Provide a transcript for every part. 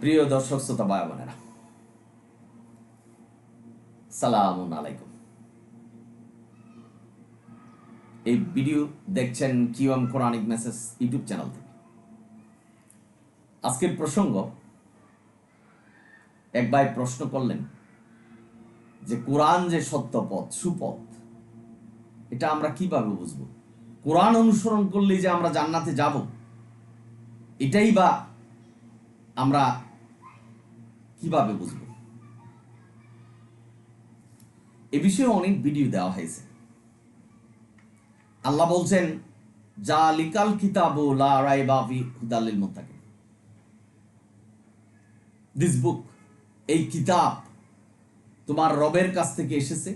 প্রিয় দর্শক, শ্রোতা ভাই বোনেরা, সালাম আলাইকুম। এই ভিডিও দেখছেন QM Quranic message YouTube channel থেকে। আজকের প্রসঙ্গ, এক ভাই প্রশ্ন করলেন যে, কোরআন যে সত্য পথ সুপথ, এটা আমরা কীভাবে বুঝব? কোরআন অনুসরণ করলেই যে আমরা জান্নাতে যাব, এটাই বা আমরা কীভাবে বুঝব? এ বিষয়ে অনেক ভিডিও দেওয়া হয়েছে। আল্লাহ বলছেন, যা লিকাল কিতাব লা রাইবা ফি হুদালিল মুত্তাকিন। দিস বুক এই কিতাব তোমার রবের কাছ থেকে এসেছে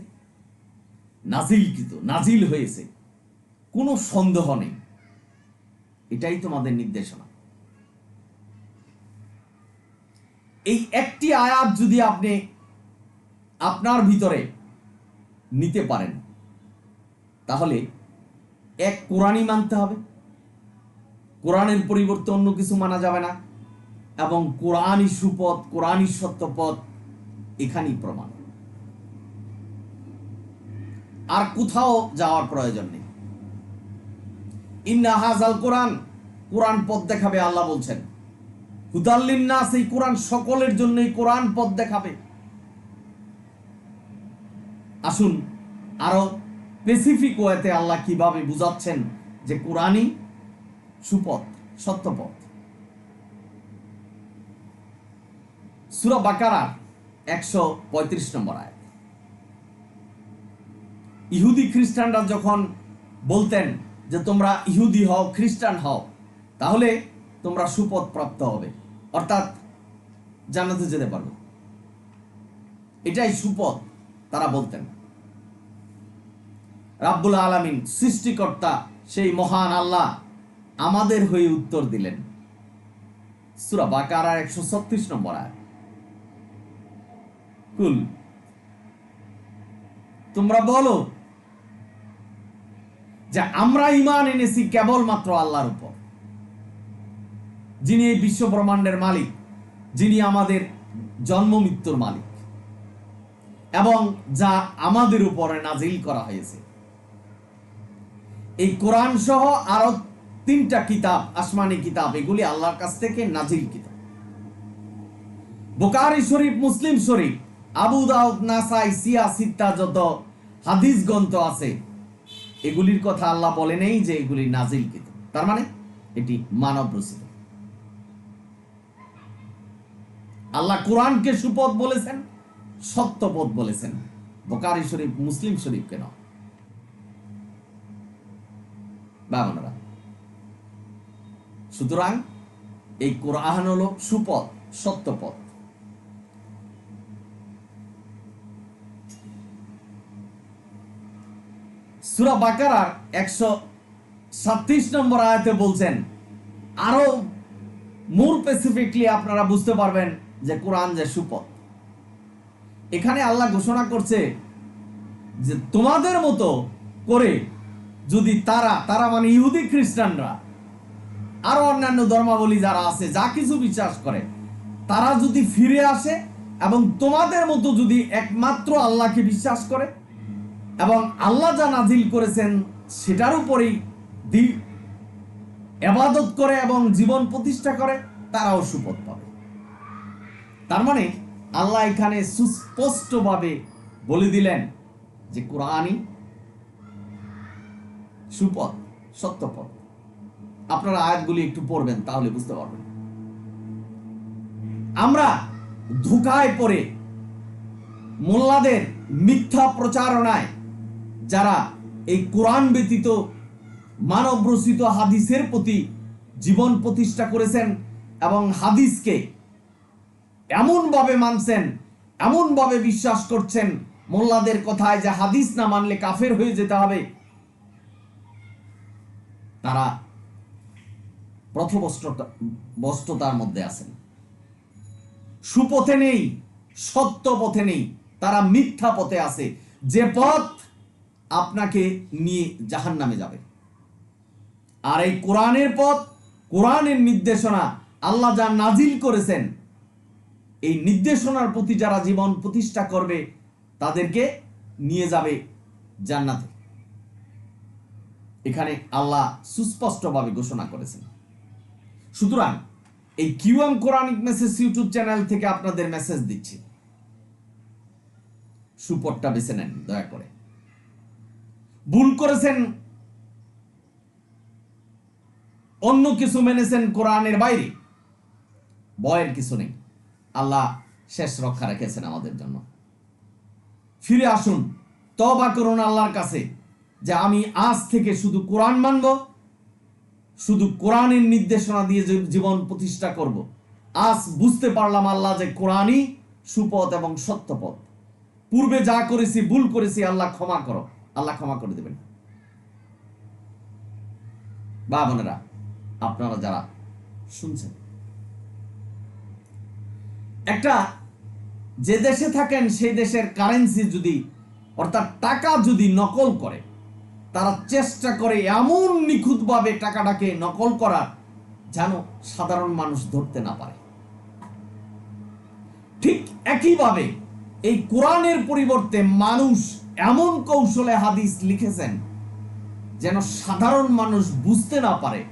নাজিল নাজিলকৃত, নাজিল হয়েছে। কোনো সন্দেহ নেই। এটাই তোমাদের নির্দেশনা। এই একটি আয়াত যদি আপনি আপনার ভিতরে নিতে পারেন, তাহলে এক, কোরআনই মানতে হবে। কোরআনের পরিবর্তে অন্য কিছু মানা যাবে না এবং কোরআনই সুপথ, কোরআনই সত্যপথ এখানেই প্রমাণ। আর কোথাও যাওয়ার প্রয়োজন নেই। ইন্না হাজাল কোরআন কোরআন পথ দেখাবে আল্লাহ বলছেন। হুদাল্লিন নাস এই কোরআন সকলের জন্য এই কোরআন পথ দেখাবে। আসুন আরও স্পেসিফিক ওয়েতে আল্লাহ কীভাবে বুঝাচ্ছেন যে কোরআনই সুপথ, সত্যপথ। সুরা বাকারা একশো পঁয়ত্রিশ নম্বর আয়াত। ইহুদি খ্রিস্টানরা যখন বলতেন যে তোমরা ইহুদি হও, খ্রিস্টান হও, তাহলে তোমরা সুপথ প্রাপ্ত হবে। অর্থাৎ জান্নাতে যেতে পারবে। এটাই সুপথ, তারা বলতেন। রাব্বুল আলামিন সৃষ্টিকর্তা, সেই মহান আল্লাহ আমাদের হয়ে উত্তর দিলেন। সুরা বাকারার একশো ছত্রিশ নম্বর কুল, তোমরা বলো যে আমরা ইমান এনেছি কেবলমাত্র আল্লাহর উপর। যিনি এই বিশ্ব ব্রহ্মাণ্ডের মালিক, যিনি আমাদের জন্ম মৃত্যুর মালিক, এবং যা আমাদের উপরে নাজিল করা হয়েছে। এই কোরআন সহ আরও তিনটা কিতাব, আসমানি কিতাব, এগুলি আল্লাহর কাছ থেকে নাজিল কিতাব। বোকারি শরীফ, মুসলিম শরীফ, আবু দাউদ, নাসাই, সিয়া, সিত্তা যত হাদিস গ্রন্থ আছে, এগুলির কথা আল্লাহ বলে নেই যে এগুলি নাজিল কিতাব। তার মানে এটি মানব রচিত আল্লাহ কোরআনকে সুপথ বলেছেন সত্যপথ বলেছেন। বোকারি শরীফ, মুসলিম শরীফকে নয় বাবনরা সুতরাং এই কোরআন হলো সুপথ সত্যপথ সুরা বাকারার একশো সাতত্রিশ নম্বর আয়াতে বলছেন, আরও মোর স্পেসিফিকলি আপনারা বুঝতে পারবেন যে কোরআন যে সুপথ। এখানে আল্লাহ ঘোষণা করছে যে তোমাদের মতো করে যদি তারা তারা মানে ইহুদি খ্রিস্টানরা, আরও অন্যান্য ধর্মাবলী যারা আছে, যা কিছু বিশ্বাস করে, তারা যদি ফিরে আসে এবং তোমাদের মতো যদি একমাত্র আল্লাহকে বিশ্বাস করে এবং আল্লাহ যা নাজিল করেছেন সেটার উপরেই দি এবাদত করে এবং জীবন প্রতিষ্ঠা করে, তারাও সুপথ পাবে। তার মানে আল্লাহ এখানে সুস্পষ্টভাবে বলে দিলেন যে কোরআনই সুপথ, সত্যপথ। আপনারা আয়াতগুলি একটু পড়বেন, তাহলে বুঝতে পারবেন। আমরা ধোকায় পড়ে মোল্লাদের মিথ্যা প্রচারণায় যারা এই কোরআন ব্যতীত মানব রচিত হাদিসের প্রতি জীবন প্রতিষ্ঠা করেছেন এবং হাদিসকে এমনভাবে মানছেন, এমনভাবে বিশ্বাস করছেন মোল্লাদের কথায় যে হাদিস না মানলে কাফের হয়ে যেতে হবে। তারা প্রথবস্ততার মধ্যে আছেন। সুপথে নেই, সত্য পথে নেই, তারা মিথ্যা পথে আছে। যে পথ আপনাকে নিয়ে জাহান নামে যাবে। আর এই কোরআনের পথ, কোরআনের নির্দেশনা আল্লাহ যা নাজিল করেছেন এই নির্দেশনার প্রতি যারা জীবন প্রতিষ্ঠা করবে, তাদেরকে নিয়ে যাবে জান্নাতে। এখানে আল্লাহ সুস্পষ্টভাবে ঘোষণা করেছেন। সুতরাং এই QM Quranic message YouTube channel থেকে আপনাদের মেসেজ দিচ্ছি। সুপরটা বেছে নেন, দয়া করে। ভুল করেছেন, অন্য কিছু মেনেছেন কোরআনের বাইরে, ভয়ের কিছু নেই। আল্লাহ শেষ রক্ষা রেখেছেন আমাদের জন্য। ফিরে আসুন তবা করুন আল্লাহর কাছে যে আমি আজ থেকে শুধু কোরআন মানব, শুধু কোরআনের নির্দেশনা দিয়ে জীবন প্রতিষ্ঠা করব। আজ বুঝতে পারলাম আল্লাহ যে কোরআনই সুপথ এবং সত্য সত্যপথ পূর্বে যা করেছি, ভুল করেছি, আল্লাহ ক্ষমা করো। আল্লাহ ক্ষমা করে দেবেন। বা বোনেরা, আপনারা যারা শুনছেন একটা, যে দেশে থাকেন সেই দেশের কারেন্সি যদি, অর্থাৎ টাকা যদি নকল করে, তারা চেষ্টা করে এমন নিখুঁতভাবে টাকাটাকে নকল করার যেন সাধারণ মানুষ ধরতে না পারে। ঠিক একইভাবে এই কোরআনের পরিবর্তে মানুষ এমন কৌশলে হাদিস লিখেছেন যেন সাধারণ মানুষ বুঝতে না পারে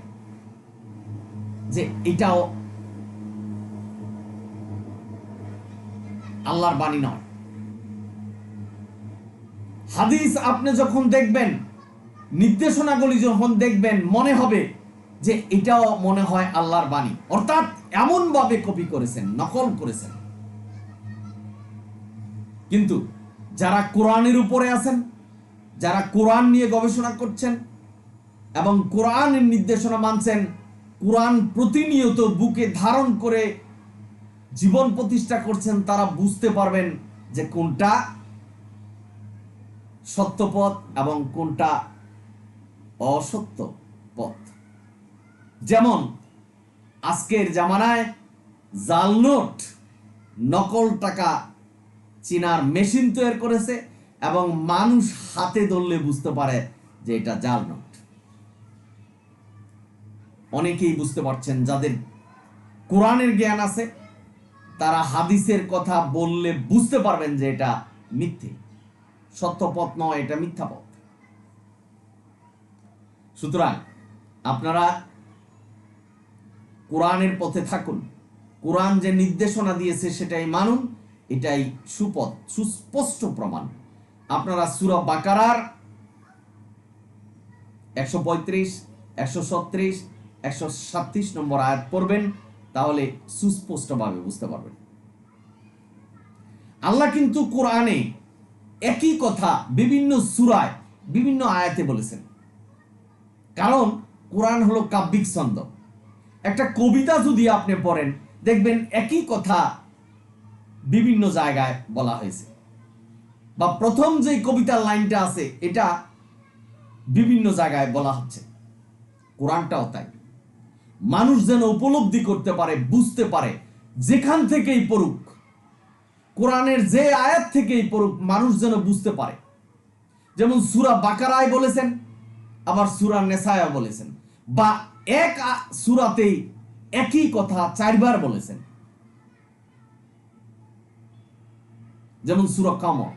যে এটাও আল্লাহর বাণী নয়। হাদিস আপনি যখন দেখবেন, নির্দেশনাগুলি যখন দেখবেন, মনে হবে যে এটাও মনে হয় আল্লাহর বাণী। অর্থাৎ এমন ভাবে কপি করেছেন, নকল করেছেন। কিন্তু যারা কোরআনের উপরে আছেন, যারা কোরআন নিয়ে গবেষণা করছেন এবং কোরআনের নির্দেশনা মানছেন, কোরআন প্রতিনিয়ত বুকে ধারণ করে জীবন প্রতিষ্ঠা করছেন, তারা বুঝতে পারবেন যে কোনটা সত্য পথ এবং কোনটা অসত্য পথ। যেমন, আজকের জামানায় জাল নোট নকল টাকা চীনার মেশিন তৈরি করেছে এবং মানুষ হাতে ধরলে বুঝতে পারে যে এটা জাল নোট। অনেকেই বুঝতে পারছেন, যাদের কোরআনের জ্ঞান আছে তারা হাদিসের কথা বললে বুঝতে পারবেন যে এটা মিথ্যে। সত্য পথ নয়, এটা মিথ্যা পথ। সুতরাং আপনারা কোরআনের পথে থাকুন। কোরআন যে নির্দেশনা দিয়েছে সেটাই মানুন, এটাই সুপথ, সুস্পষ্ট প্রমাণ। আপনারা সুরা বাকারার একশো পঁয়ত্রিশ, একশো ছত্রিশ, একশো সাতত্রিশ নম্বর আয়াত পড়বেন। তাহলে সুস্পষ্টভাবে বুঝতে পারবেন। আল্লাহ কিন্তু কোরআনে একই কথা বিভিন্ন সুরায়, বিভিন্ন আয়াতে বলেছেন। কারণ কোরআন হলো কাব্যিক ছন্দ। একটা কবিতা যদি আপনি পড়েন, দেখবেন একই কথা বিভিন্ন জায়গায় বলা হয়েছে। বা প্রথম যে কবিতার লাইনটা আছে, এটা বিভিন্ন জায়গায় বলা হচ্ছে। কোরআনটাও তাই। মানুষ যেন উপলব্ধি করতে পারে, বুঝতে পারে, যেখান থেকেই পড়ুক, কোরআনের যে আয়াত থেকেই পড়ুক, মানুষ যেন বুঝতে পারে। যেমন সুরা বাকারায় বলেছেন, আবার সুরা নেশায় বলেছেন। বা এক সুরাতেই একই কথা চারবার বলেছেন। যেমন সুরা কামর।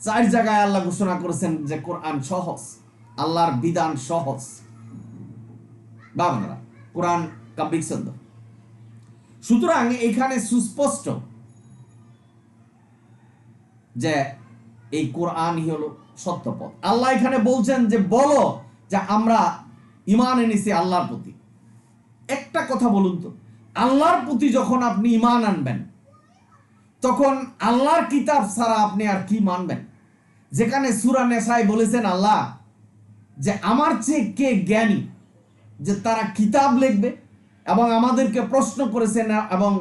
চার জায়গায় আল্লাহ ঘোষণা করেছেন যে কোরআন সহজ, আল্লাহর বিধান সহজ। বাবনারা কোরআন কাব্যিক সুতরাং এখানে সুস্পষ্ট যে এই কোরআনই হলো সত্যপথ। আল্লাহ এখানে বলছেন যে, বলো যে আমরা ইমান এনেছি আল্লাহর প্রতি। একটা কথা বলুন তো, আল্লাহর প্রতি যখন আপনি ইমান আনবেন, তখন আল্লাহর কিতাব ছাড়া আপনি আর কি মানবেন? যেখানে সুরা নেশায় বলেছেন আল্লাহ যে, আমার চেয়ে কে জ্ঞানী যে তারা কিতাব লিখবে এবং আমাদেরকে প্রশ্ন করেছেন এবং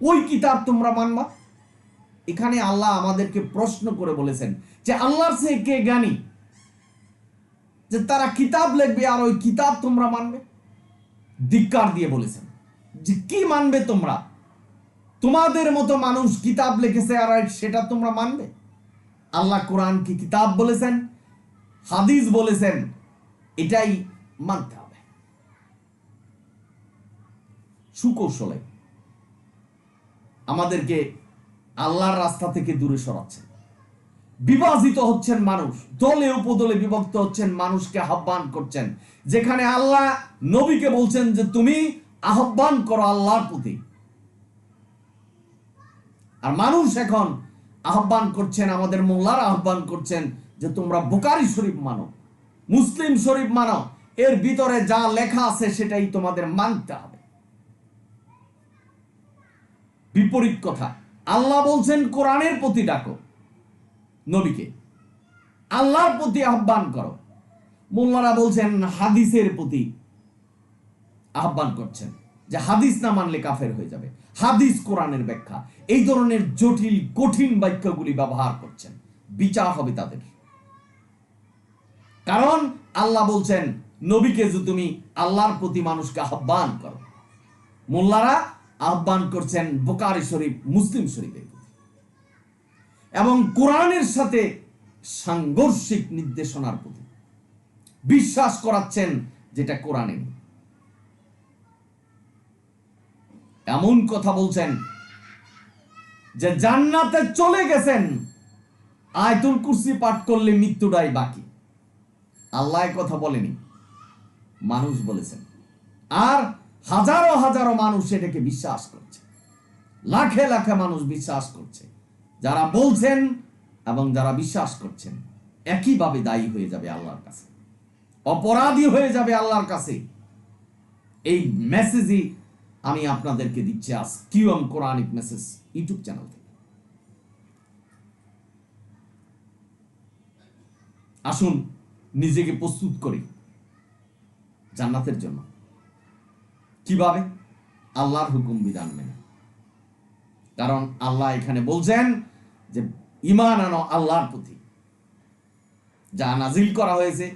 ওই কিতাব তোমরা মানবা? এখানে আল্লাহ আমাদেরকে প্রশ্ন করে বলেছেন যে আল্লাহর চেয়ে কে জ্ঞানী? যে তারা কিতাব লিখবে আর ওই কিতাব তোমরা মানবে? ধিক্কার দিয়ে বলেছেন যে কি মানবে তোমরা? তোমাদের মতো মানুষ কিতাব লিখেছে আর সেটা তোমরা মানবে? আল্লাহ কোরআন কি কিতাব বলেছেন? হাদিস বলেছেন? এটাই মানতে হবে সুকৌশলে আমাদেরকে আল্লাহর রাস্তা থেকে দূরে সরাচ্ছেন বিভাজিত হচ্ছেন মানুষ, দলে উপদলে বিভক্ত হচ্ছেন মানুষকে আহ্বান করছেন। যেখানে আল্লাহ নবীকে বলছেন যে, তুমি আহ্বান করো আল্লাহর প্রতি। আর মানুষ এখন আহ্বান করছেন, আমাদের মোল্লার আহ্বান করছেন যে, তোমরা বোকারি শরীফ মানো, মুসলিম শরীফ মানো। এর ভিতরে যা লেখা আছে, সেটাই তোমাদের মানতে হবে। বিপরীত কথা। আল্লাহ বলছেন, কোরআনের প্রতি ডাকো নবীকে। আল্লাহর প্রতি আহ্বান করো। মোল্লারা বলছেন, হাদিসের প্রতি আহ্বান করছেন যে হাদিস না মানলে কাফের হয়ে যাবে। হাদিস কোরআনের ব্যাখ্যা। এই ধরনের জটিল, কঠিন বাক্যগুলি ব্যবহার করছেন। বিচার হবে তাদের। কারণ আল্লাহ বলছেন, নবীকে যে তুমি আল্লাহর প্রতি মানুষকে আহ্বান করো। মোল্লারা আহ্বান করছেন বোকারি শরীফ, মুসলিম শরীফের এবং কোরআনের সাথে সাংঘর্ষিক নির্দেশনার প্রতি বিশ্বাস করাচ্ছেন যেটা কোরআনে এমন কথা বলছেন যে জান্নাতে চলে গেছেন, আয়তুল কুরসি পাঠ করলে মৃত্যুটাই বাকি। আল্লাহ কথা বলেনি, মানুষ বলেছেন। আর হাজারো হাজারো মানুষ এটাকে বিশ্বাস করছে। লাখে লাখে মানুষ বিশ্বাস করছে। যারা বলছেন এবং যারা বিশ্বাস করছেন, একইভাবে দায়ী হয়ে যাবে আল্লাহর কাছে। অপরাধী হয়ে যাবে আল্লাহর কাছে। এই মেসেজই আমি আপনাদেরকে দিচ্ছি আজ QM Quranic message YouTube channel থেকে। আসুন নিজেকে প্রস্তুত করি জান্নাতের জন্য। কীভাবে? আল্লাহর হুকুম বিধান মেনে। কারণ আল্লাহ এখানে বলছেন যে ইমান আনো আল্লাহর প্রতি। যা নাজিল করা হয়েছে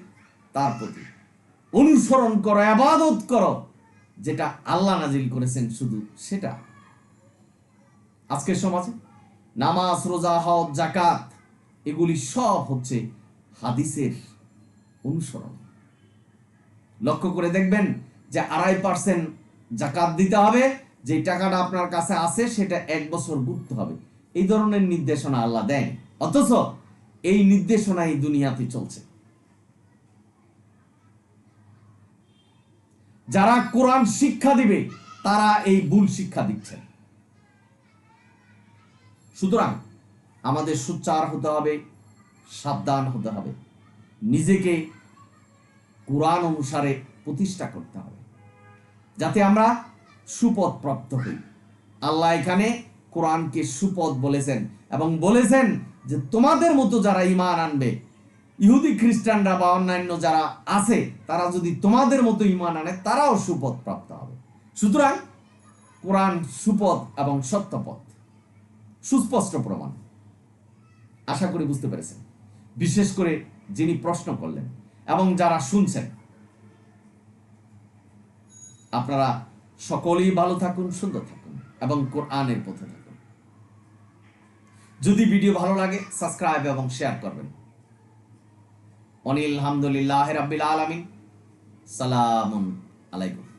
তার প্রতি। অনুসরণ করো, আবাদত করো। যেটা আল্লাহ নাজিল করেছেন শুধু সেটা। আজকের সমাজে নামাজ, রোজা, হজ জাকাত এগুলি সব হচ্ছে হাদিসের অনুসরণ। লক্ষ্য করে দেখবেন যে আড়াই পার্সেন্ট জাকাত দিতে হবে, যে টাকাটা আপনার কাছে আছে সেটা এক বছর গুনতে হবে। এই ধরনের নির্দেশনা আল্লাহ দেন। অথচ এই নির্দেশনা এই দুনিয়াতে চলছে। যারা কোরআন শিক্ষা দিবে, তারা এই ভুল শিক্ষা দিচ্ছেন সুতরাং আমাদের সুচার হতে হবে, সাবধান হতে হবে। নিজেকে কোরআন অনুসারে প্রতিষ্ঠা করতে হবে। যাতে আমরা সুপথ প্রাপ্ত হই। আল্লাহ এখানে কোরআনকে সুপথ বলেছেন এবং বলেছেন যে তোমাদের মতো যারা ইমান আনবে, ইহুদি খ্রিস্টানরা বা অন্যান্য যারা আছে, তারা যদি তোমাদের মতো ইমান আনে, তারাও সুপথ প্রাপ্ত হবে। সুতরাং কোরআন সুপথ এবং সত্যপথ সুস্পষ্ট প্রমাণ। আশা করি বুঝতে পেরেছেন। বিশেষ করে যিনি প্রশ্ন করলেন এবং যারা শুনছেন আপনারা সকলেই ভালো থাকুন, সুন্দর থাকুন এবং কোরআনের পথে থাকুন। যদি ভিডিও ভালো লাগে, সাবস্ক্রাইব এবং শেয়ার করবেন। অনিল আলহামদুলিল্লাহ রাব্বিল আলামিন। সালামুন আলাইকুম।